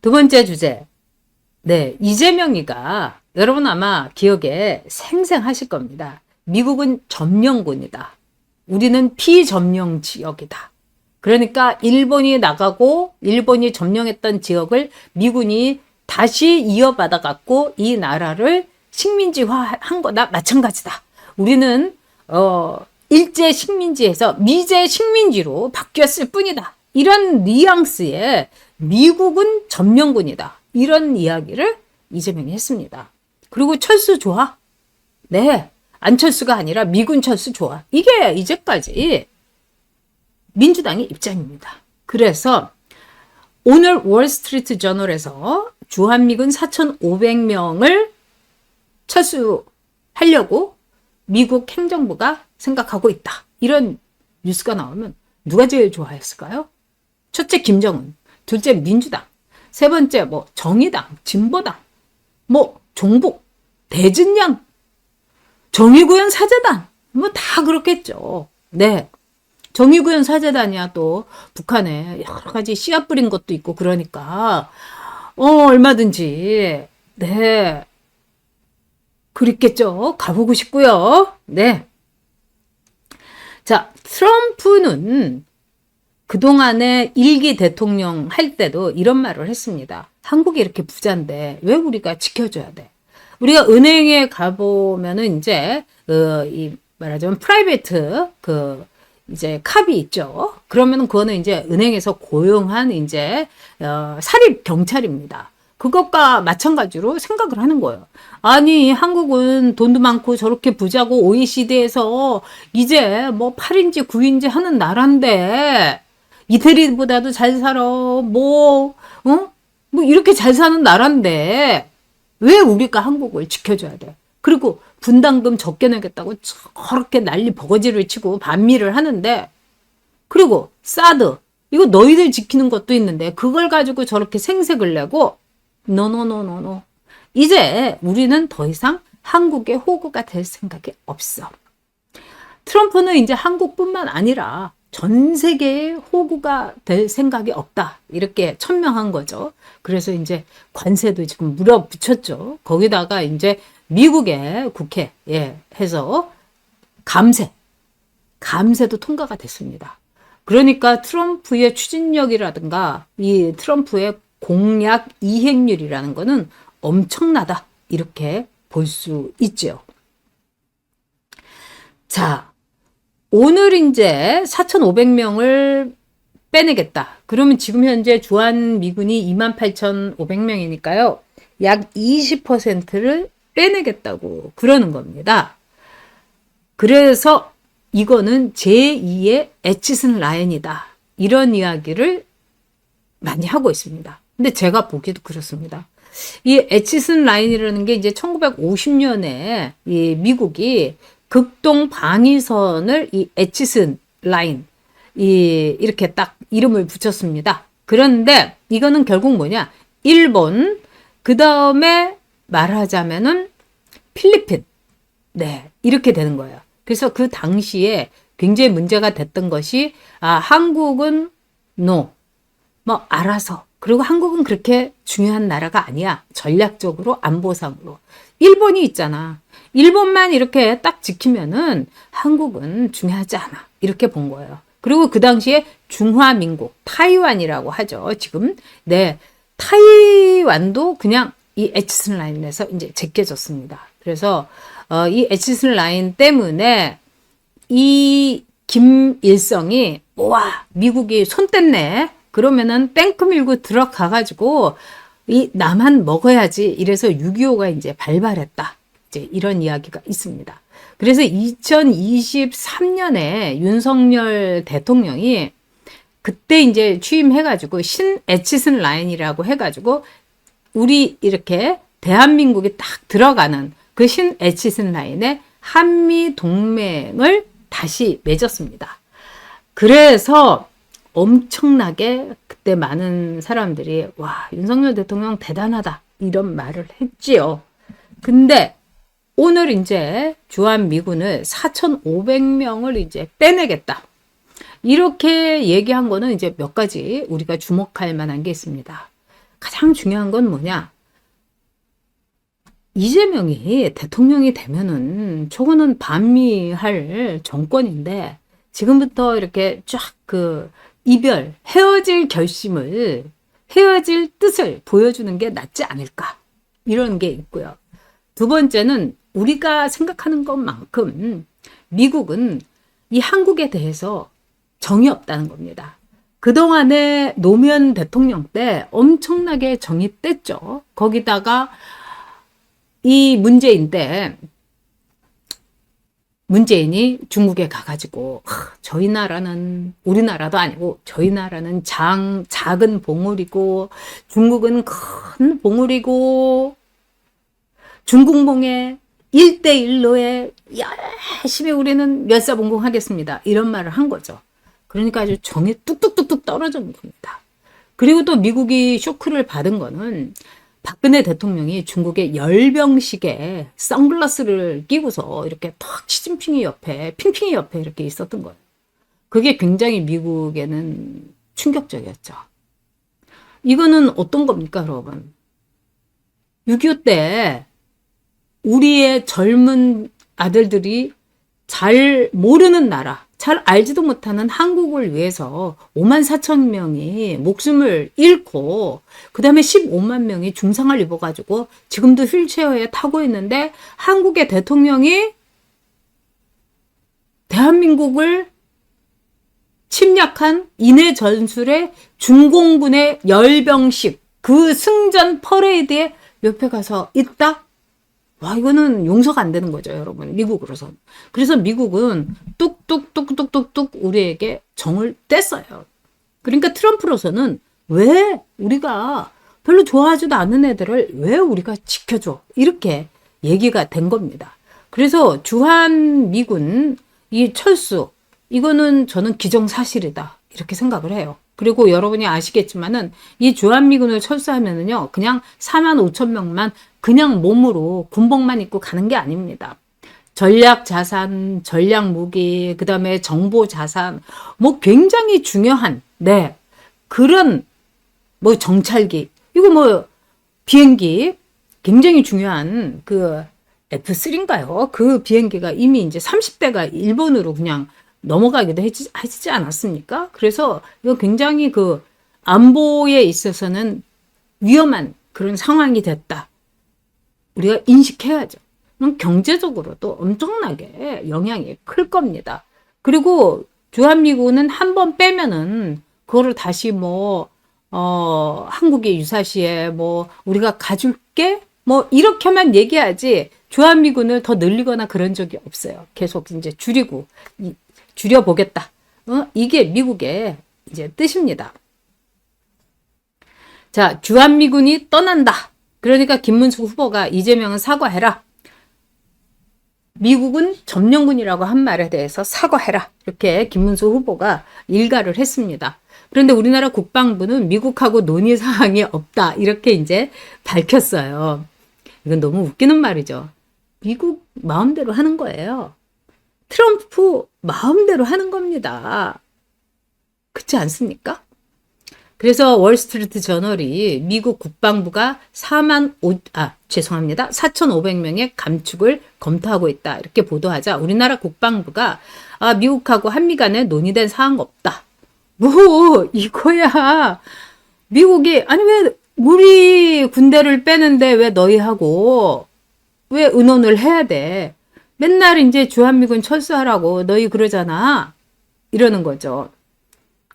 두 번째 주제. 네, 이재명이가 여러분 아마 기억에 생생하실 겁니다. 미국은 점령군이다. 우리는 피점령 지역이다. 그러니까 일본이 나가고 일본이 점령했던 지역을 미군이 다시 이어받아 갖고 이 나라를 식민지화 한 거나 마찬가지다. 우리는 어 일제 식민지에서 미제 식민지로 바뀌었을 뿐이다. 이런 뉘앙스의 미국은 점령군이다. 이런 이야기를 이재명이 했습니다. 그리고 철수 좋아? 네. 안철수가 아니라 미군 철수 좋아. 이게 이제까지 민주당의 입장입니다. 그래서 오늘 월스트리트 저널에서 주한미군 4,500명을 철수하려고 미국 행정부가 생각하고 있다. 이런 뉴스가 나오면 누가 제일 좋아했을까요? 첫째 김정은, 둘째 민주당, 세 번째 뭐 정의당, 진보당, 뭐 종북, 대진양, 정의구현 사재단 뭐 다 그렇겠죠. 네. 정의구현 사재단이야 또 북한에 여러 가지 씨앗 뿌린 것도 있고 그러니까 어 얼마든지 네 그립겠죠. 가보고 싶고요. 네. 자 트럼프는 그동안에 일기 대통령 할 때도 이런 말을 했습니다. 한국이 이렇게 부자인데 왜 우리가 지켜줘야 돼? 우리가 은행에 가보면은 이제 어, 이 말하자면 프라이베이트 그 이제 캅이 있죠. 그러면 그거는 이제 은행에서 고용한 이제 어, 사립 경찰입니다. 그것과 마찬가지로 생각을 하는 거예요. 아니, 한국은 돈도 많고 저렇게 부자고 OECD에서 이제 뭐 8인지 9인지 하는 나라인데 이태리보다도 잘 살아. 뭐, 어? 뭐 이렇게 잘 사는 나라인데 왜 우리가 한국을 지켜줘야 돼? 그리고 분담금 적게 내겠다고 저렇게 난리 버거지를 치고 반미를 하는데 그리고 사드 이거 너희들 지키는 것도 있는데 그걸 가지고 저렇게 생색을 내고 노노노노노 이제 우리는 더 이상 한국의 호구가 될 생각이 없어. 트럼프는 이제 한국뿐만 아니라 전 세계의 호구가 될 생각이 없다. 이렇게 천명한 거죠. 그래서 이제 관세도 지금 물어붙였죠. 거기다가 이제 미국의 국회에 해서 감세, 감세도 통과가 됐습니다. 그러니까 트럼프의 추진력이라든가 이 트럼프의 공약 이행률이라는 거는 엄청나다. 이렇게 볼 수 있죠. 자, 오늘 이제 4,500명을 빼내겠다. 그러면 지금 현재 주한 미군이 28,500명이니까요. 약 20%를 빼내겠다고 그러는 겁니다. 그래서 이거는 제2의 에치슨 라인이다. 이런 이야기를 많이 하고 있습니다. 근데 제가 보기도 그렇습니다. 이 에치슨 라인이라는 게 이제 1950년에 이 미국이 극동 방위선을 이 에치슨 라인 이 이렇게 딱 이름을 붙였습니다. 그런데 이거는 결국 뭐냐? 일본 그 다음에 말하자면은 필리핀 네 이렇게 되는 거예요. 그래서 그 당시에 굉장히 문제가 됐던 것이 아 한국은 노뭐 알아서 그리고 한국은 그렇게 중요한 나라가 아니야 전략적으로 안보상으로 일본이 있잖아 일본만 이렇게 딱 지키면은 한국은 중요하지 않아. 이렇게 본 거예요. 그리고 그 당시에 중화민국, 타이완이라고 하죠. 지금. 네. 타이완도 그냥 이 에치슨 라인에서 이제 제껴졌습니다. 그래서, 어, 이 에치슨 라인 때문에 이 김일성이, 와, 미국이 손 뗐네. 그러면은 뱅크 밀고 들어가가지고 이 나만 먹어야지. 이래서 6.25가 이제 발발했다. 이제 이런 이야기가 있습니다. 그래서 2023년에 윤석열 대통령이 그때 이제 취임해가지고 신 에치슨 라인이라고 해가지고 우리 이렇게 대한민국이 딱 들어가는 그 신 에치슨 라인에 한미 동맹을 다시 맺었습니다. 그래서 엄청나게 그때 많은 사람들이 와 윤석열 대통령 대단하다 이런 말을 했지요. 근데 오늘 이제 주한 미군을 4,500명을 이제 빼내겠다. 이렇게 얘기한 거는 이제 몇 가지 우리가 주목할 만한 게 있습니다. 가장 중요한 건 뭐냐? 이재명이 대통령이 되면은 저거는 반미할 정권인데 지금부터 이렇게 쫙 그 이별, 헤어질 결심을 헤어질 뜻을 보여주는 게 낫지 않을까 이런 게 있고요. 두 번째는 우리가 생각하는 것만큼 미국은 이 한국에 대해서 정이 없다는 겁니다. 그동안에 노무현 대통령 때 엄청나게 정이 뗐죠. 거기다가 이 문재인 때 문재인이 중국에 가가지고 하, 저희 나라는 우리나라도 아니고 저희 나라는 장 작은 봉우리고 중국은 큰 봉우리고 중국몽에 1대1로에 열심히 우리는 멸사봉공하겠습니다. 이런 말을 한 거죠. 그러니까 아주 정이 뚝뚝뚝뚝 떨어지는 겁니다. 그리고 또 미국이 쇼크를 받은 거는 박근혜 대통령이 중국의 열병식에 선글라스를 끼고서 이렇게 탁 시진핑이 옆에, 핑핑이 옆에 이렇게 있었던 거예요. 그게 굉장히 미국에는 충격적이었죠. 이거는 어떤 겁니까, 여러분? 6.25 때 우리의 젊은 아들들이 잘 모르는 나라, 잘 알지도 못하는 한국을 위해서 5만 4천 명이 목숨을 잃고 그 다음에 15만 명이 중상을 입어가지고 지금도 휠체어에 타고 있는데 한국의 대통령이 대한민국을 침략한 인해 전술의 중공군의 열병식 그 승전 퍼레이드에 옆에 가서 있다? 와, 이거는 용서가 안 되는 거죠, 여러분. 미국으로선. 그래서 미국은 뚝 뚝뚝뚝뚝뚝 우리에게 정을 뗐어요. 그러니까 트럼프로서는 왜 우리가 별로 좋아하지도 않는 애들을 왜 우리가 지켜줘? 이렇게 얘기가 된 겁니다. 그래서 주한 미군 이 철수, 이거는 저는 기정사실이다. 이렇게 생각을 해요. 그리고 여러분이 아시겠지만은 이 주한미군을 철수하면은요, 그냥 4만 5천 명만 그냥 몸으로 군복만 입고 가는 게 아닙니다. 전략 자산, 전략 무기, 그 다음에 정보 자산, 뭐 굉장히 중요한, 네. 그런 뭐 정찰기, 이거 뭐 비행기, 굉장히 중요한 그 F3인가요? 그 비행기가 이미 이제 30대가 일본으로 그냥 넘어가기도 하지, 하지 않았습니까? 그래서 이거 굉장히 그 안보에 있어서는 위험한 그런 상황이 됐다. 우리가 인식해야죠. 경제적으로도 엄청나게 영향이 클 겁니다. 그리고 주한미군은 한 번 빼면은 그거를 다시 뭐, 어, 한국의 유사시에 뭐, 우리가 가줄게? 뭐, 이렇게만 얘기하지, 주한미군을 더 늘리거나 그런 적이 없어요. 계속 이제 줄이고, 줄여보겠다. 어? 이게 미국의 이제 뜻입니다. 자, 주한미군이 떠난다. 그러니까 김문수 후보가 이재명은 사과해라. 미국은 점령군이라고 한 말에 대해서 사과해라. 이렇게 김문수 후보가 일가를 했습니다. 그런데 우리나라 국방부는 미국하고 논의 사항이 없다. 이렇게 이제 밝혔어요. 이건 너무 웃기는 말이죠. 미국 마음대로 하는 거예요. 트럼프 마음대로 하는 겁니다. 그렇지 않습니까? 그래서 월스트리트 저널이 미국 국방부가 4만 5, 아, 죄송합니다. 4,500명의 감축을 검토하고 있다. 이렇게 보도하자 우리나라 국방부가 아, 미국하고 한미 간에 논의된 사항 없다. 뭐, 이거야. 미국이, 아니, 왜 우리 군대를 빼는데 왜 너희하고 왜 의논을 해야 돼? 맨날 이제 주한미군 철수하라고 너희 그러잖아. 이러는 거죠.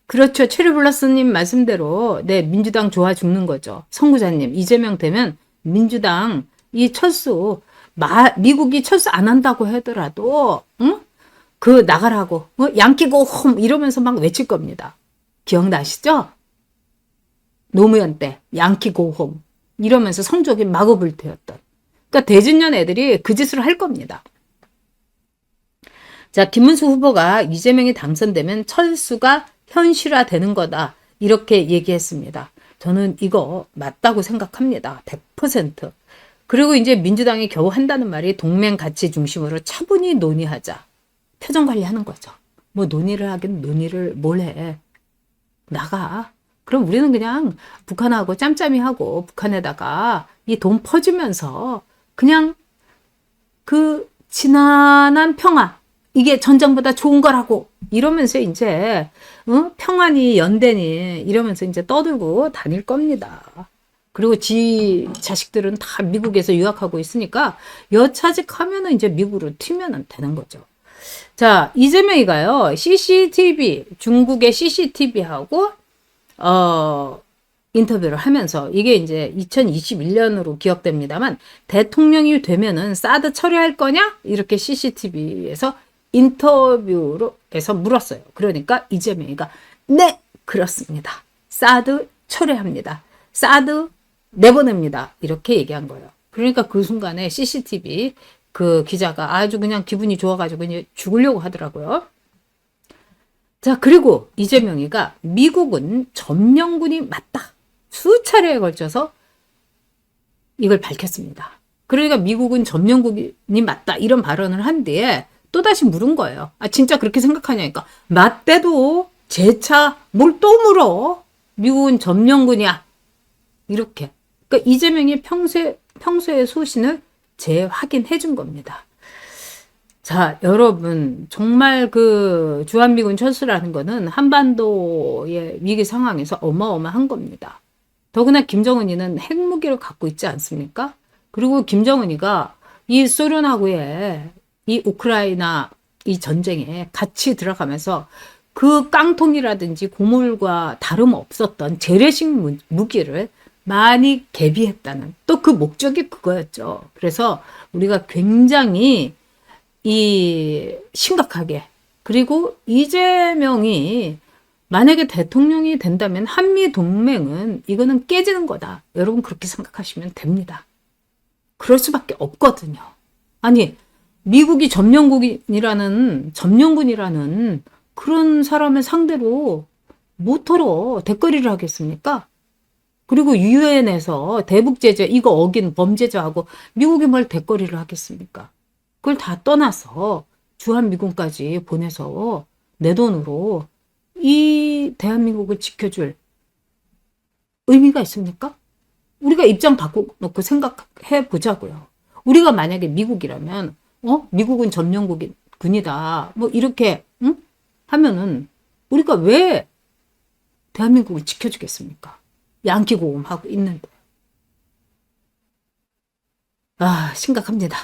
그렇죠. 체리블라스님 말씀대로 네 민주당 좋아 죽는 거죠. 성구자님 이재명 되면 민주당 이 철수 마, 미국이 철수 안 한다고 하더라도 응? 그 나가라고 어? 양키고 홈 이러면서 막 외칠 겁니다. 기억나시죠? 노무현 때 양키고 홈 이러면서 성적이 마구 불태웠던. 그러니까 대진년 애들이 그 짓을 할 겁니다. 자, 김문수 후보가 이재명이 당선되면 철수가 현실화되는 거다. 이렇게 얘기했습니다. 저는 이거 맞다고 생각합니다. 100%. 그리고 이제 민주당이 겨우 한다는 말이 동맹 가치 중심으로 차분히 논의하자. 표정 관리하는 거죠. 뭐 논의를 하긴 논의를 뭘 해. 나가. 그럼 우리는 그냥 북한하고 짬짬이 하고 북한에다가 이 돈 퍼주면서 그냥 그 지난한 평화 이게 전쟁보다 좋은 거라고 이러면서 이제 어? 평안이 연대니 이러면서 이제 떠들고 다닐 겁니다. 그리고 지 자식들은 다 미국에서 유학하고 있으니까 여차직하면은 이제 미국으로 튀면 되는 거죠. 자 이재명이가요 CCTV 중국의 CCTV하고 어 인터뷰를 하면서 이게 이제 2021년으로 기억됩니다만 대통령이 되면은 사드 처리할 거냐 이렇게 CCTV에서 인터뷰로 해서 물었어요. 그러니까 이재명이가 네 그렇습니다. 사드 처리합니다. 사드 내보냅니다. 이렇게 얘기한 거예요. 그러니까 그 순간에 CCTV 그 기자가 아주 그냥 기분이 좋아가지고 그냥 죽으려고 하더라고요. 자, 그리고 이재명이가 미국은 점령군이 맞다. 수차례에 걸쳐서 이걸 밝혔습니다. 그러니까 미국은 점령군이 맞다. 이런 발언을 한 뒤에 또다시 물은 거예요. 아, 진짜 그렇게 생각하냐니까. 맞대도 재차 뭘 또 물어. 미국은 점령군이야. 이렇게. 그러니까 이재명이 평소에, 평소의 소신을 재확인해 준 겁니다. 자, 여러분, 정말 그 주한미군 철수라는 거는 한반도의 위기 상황에서 어마어마한 겁니다. 더구나 김정은이는 핵무기를 갖고 있지 않습니까? 그리고 김정은이가 이 소련하고의 이 우크라이나 이 전쟁에 같이 들어가면서 그 깡통이라든지 고물과 다름없었던 재래식 무- 무기를 많이 개비했다는 또 그 목적이 그거였죠. 그래서 우리가 굉장히 이 심각하게 그리고 이재명이 만약에 대통령이 된다면 한미 동맹은 이거는 깨지는 거다. 여러분 그렇게 생각하시면 됩니다. 그럴 수밖에 없거든요. 아니 미국이 점령국이라는 점령군이라는 그런 사람을 상대로 모토로 대거리를 하겠습니까? 그리고 유엔에서 대북 제재 이거 어긴 범죄자하고 미국이 뭘 대거리를 하겠습니까? 그걸 다 떠나서 주한 미군까지 보내서 내 돈으로 이 대한민국을 지켜줄 의미가 있습니까? 우리가 입장 바꿔놓고 생각해 보자고요. 우리가 만약에 미국이라면, 어? 미국은 점령국군이다. 뭐, 이렇게, 응? 하면은, 우리가 왜 대한민국을 지켜주겠습니까? 양키고음하고 있는데. 아, 심각합니다.